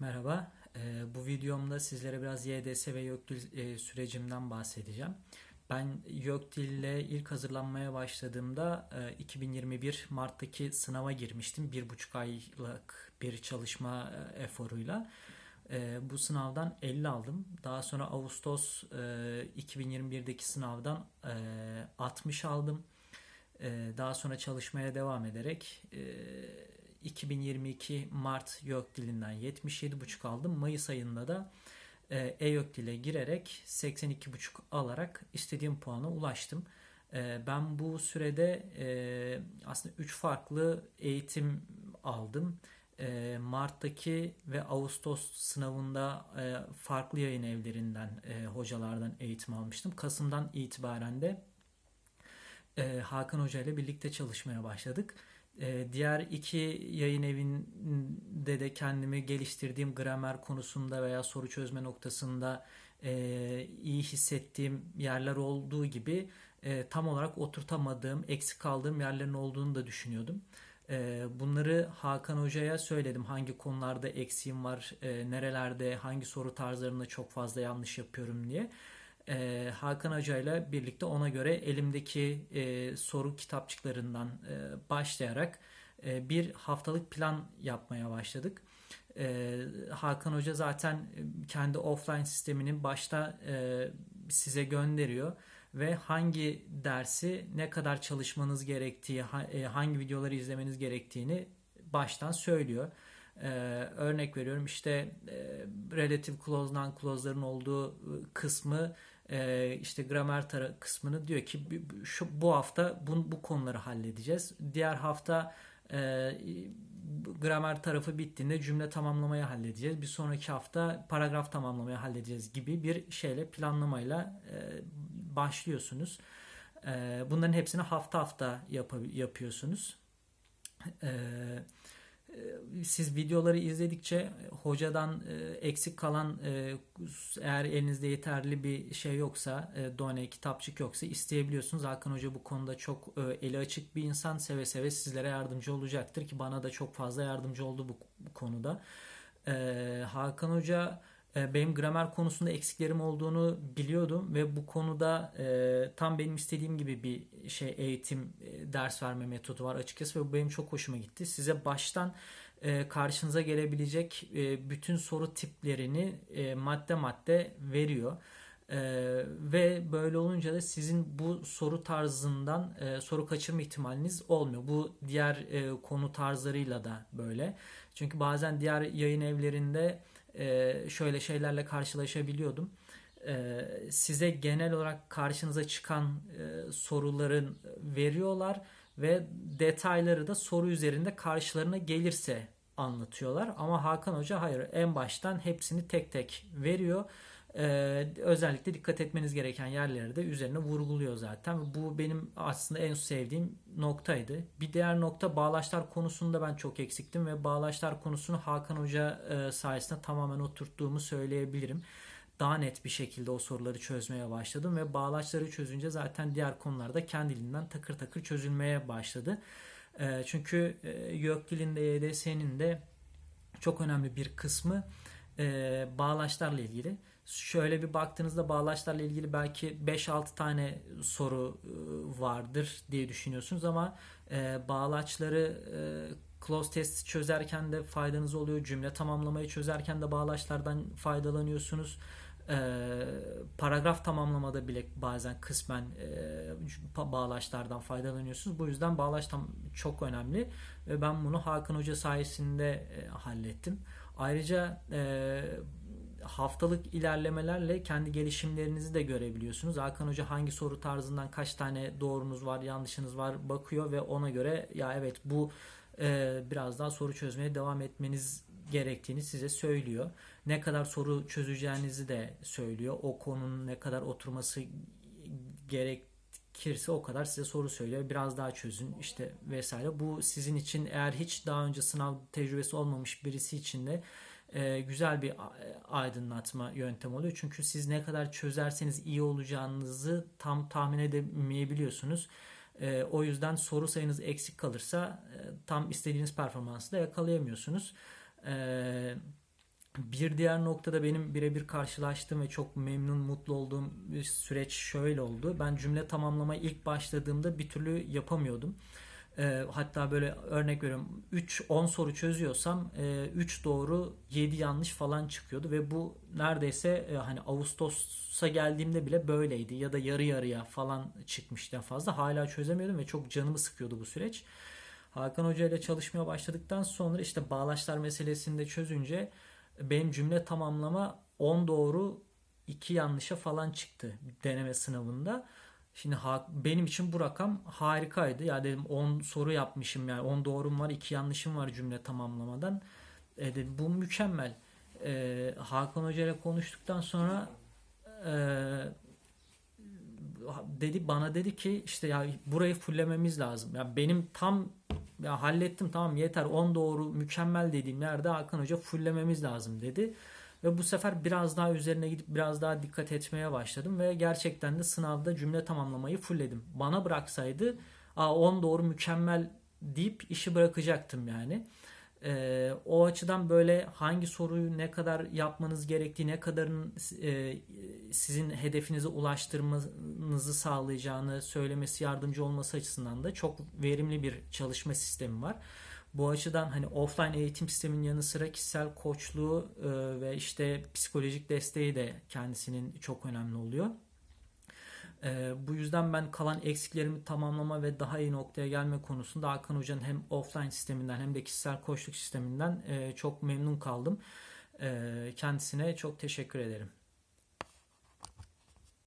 Merhaba. Ee, bu videomda sizlere biraz YDS ve YÖKDİL e, sürecimden bahsedeceğim. Ben YÖKDİL ile ilk hazırlanmaya başladığımda e, 2021 Mart'taki sınava girmiştim. Bir buçuk aylık bir çalışma e, eforuyla. E, bu sınavdan 50 aldım. Daha sonra Ağustos e, 2021'deki sınavdan e, 60 aldım. E, daha sonra çalışmaya devam ederek e, 2022 Mart YÖK dilinden 77,5 aldım. Mayıs ayında da e, e-YÖK dile girerek 82,5 alarak istediğim puana ulaştım. E, ben bu sürede e, aslında 3 farklı eğitim aldım. E, Mart'taki ve Ağustos sınavında e, farklı yayın evlerinden, e, hocalardan eğitim almıştım. Kasım'dan itibaren de e, Hakan Hoca ile birlikte çalışmaya başladık. E, diğer iki yayın evinde de kendimi geliştirdiğim gramer konusunda veya soru çözme noktasında e, iyi hissettiğim yerler olduğu gibi e, tam olarak oturtamadığım, eksik kaldığım yerlerin olduğunu da düşünüyordum. E, bunları Hakan Hoca'ya söyledim. Hangi konularda eksiğim var, e, nerelerde, hangi soru tarzlarında çok fazla yanlış yapıyorum diye e, Hakan Hoca ile birlikte ona göre elimdeki e, soru kitapçıklarından e, başlayarak e, bir haftalık plan yapmaya başladık. E, Hakan Hoca zaten kendi offline sisteminin başta e, size gönderiyor ve hangi dersi ne kadar çalışmanız gerektiği, hangi videoları izlemeniz gerektiğini baştan söylüyor. Ee, örnek veriyorum işte e, relative clause non-clause'ların olduğu kısmı e, işte gramer tara- kısmını diyor ki şu bu hafta bu, bu konuları halledeceğiz. Diğer hafta e, gramer tarafı bittiğinde cümle tamamlamayı halledeceğiz. Bir sonraki hafta paragraf tamamlamayı halledeceğiz gibi bir şeyle planlamayla e, başlıyorsunuz. E, bunların hepsini hafta hafta yap- yapıyorsunuz. Ee, siz videoları izledikçe hocadan e, eksik kalan e, eğer elinizde yeterli bir şey yoksa e, done kitapçık yoksa isteyebiliyorsunuz. Hakan Hoca bu konuda çok eli açık bir insan seve seve sizlere yardımcı olacaktır ki bana da çok fazla yardımcı oldu bu, konuda. Hakan Hoca e, benim gramer konusunda eksiklerim olduğunu biliyordum ve bu konuda e, tam benim istediğim gibi bir şey eğitim e, ders verme metodu var açıkçası ve bu benim çok hoşuma gitti. Size baştan e, karşınıza gelebilecek e, bütün soru tiplerini e, madde madde veriyor. Ee, ve böyle olunca da sizin bu soru tarzından e, soru kaçırma ihtimaliniz olmuyor. Bu diğer e, konu tarzlarıyla da böyle. Çünkü bazen diğer yayın evlerinde e, şöyle şeylerle karşılaşabiliyordum. E, size genel olarak karşınıza çıkan e, soruların veriyorlar ve detayları da soru üzerinde karşılarına gelirse anlatıyorlar. Ama Hakan Hoca hayır en baştan hepsini tek tek veriyor. Ee, özellikle dikkat etmeniz gereken yerleri de üzerine vurguluyor zaten. Bu benim aslında en sevdiğim noktaydı. Bir diğer nokta bağlaçlar konusunda ben çok eksiktim ve bağlaçlar konusunu Hakan Hoca e, sayesinde tamamen oturttuğumu söyleyebilirim. Daha net bir şekilde o soruları çözmeye başladım ve bağlaçları çözünce zaten diğer konularda kendiliğinden takır takır çözülmeye başladı. E, çünkü e, YÖK dilinde YDS'nin de çok önemli bir kısmı e, bağlaçlarla ilgili. Şöyle bir baktığınızda bağlaçlarla ilgili belki 5-6 tane soru e, vardır diye düşünüyorsunuz ama e, bağlaçları e, close test çözerken de faydanız oluyor. Cümle tamamlamayı çözerken de bağlaçlardan faydalanıyorsunuz. E, paragraf tamamlamada bile bazen kısmen e, bağlaçlardan faydalanıyorsunuz. Bu yüzden bağlaç tam çok önemli ben bunu Hakan Hoca sayesinde e, hallettim. Ayrıca e, haftalık ilerlemelerle kendi gelişimlerinizi de görebiliyorsunuz. Hakan Hoca hangi soru tarzından kaç tane doğrunuz var, yanlışınız var bakıyor ve ona göre ya evet bu e, biraz daha soru çözmeye devam etmeniz gerektiğini size söylüyor. Ne kadar soru çözeceğinizi de söylüyor. O konunun ne kadar oturması gerekirse o kadar size soru söylüyor. Biraz daha çözün işte vesaire. Bu sizin için eğer hiç daha önce sınav tecrübesi olmamış birisi için de e, güzel bir aydınlatma yöntem oluyor. Çünkü siz ne kadar çözerseniz iyi olacağınızı tam tahmin edemeyebiliyorsunuz. E, o yüzden soru sayınız eksik kalırsa e, tam istediğiniz performansı da yakalayamıyorsunuz. bir diğer noktada benim birebir karşılaştığım ve çok memnun, mutlu olduğum bir süreç şöyle oldu. Ben cümle tamamlamaya ilk başladığımda bir türlü yapamıyordum. E, hatta böyle örnek veriyorum 3-10 soru çözüyorsam e, 3 doğru 7 yanlış falan çıkıyordu ve bu neredeyse e, hani Ağustos'a geldiğimde bile böyleydi ya da yarı yarıya falan çıkmıştı fazla. Hala çözemiyordum ve çok canımı sıkıyordu bu süreç. Hakan Hoca ile çalışmaya başladıktan sonra işte bağlaçlar meselesini de çözünce benim cümle tamamlama 10 doğru 2 yanlışa falan çıktı deneme sınavında. Şimdi benim için bu rakam harikaydı. Ya dedim 10 soru yapmışım yani 10 doğrum var 2 yanlışım var cümle tamamlamadan. E dedim, bu mükemmel. E, Hakan Hoca ile konuştuktan sonra e, dedi bana dedi ki işte ya burayı fullememiz lazım. Ya benim tam ya hallettim tamam yeter 10 doğru mükemmel dediğim yerde Hakan Hoca fullememiz lazım dedi. Ve bu sefer biraz daha üzerine gidip biraz daha dikkat etmeye başladım ve gerçekten de sınavda cümle tamamlamayı fullledim. Bana bıraksaydı Aa, 10 doğru mükemmel deyip işi bırakacaktım yani. Ee, o açıdan böyle hangi soruyu ne kadar yapmanız gerektiği, ne kadarın e, sizin hedefinize ulaştırmanızı sağlayacağını söylemesi, yardımcı olması açısından da çok verimli bir çalışma sistemi var. Bu açıdan hani offline eğitim sisteminin yanı sıra kişisel koçluğu e, ve işte psikolojik desteği de kendisinin çok önemli oluyor. E, bu yüzden ben kalan eksiklerimi tamamlama ve daha iyi noktaya gelme konusunda Hakan Hoca'nın hem offline sisteminden hem de kişisel koçluk sisteminden e, çok memnun kaldım. E, kendisine çok teşekkür ederim.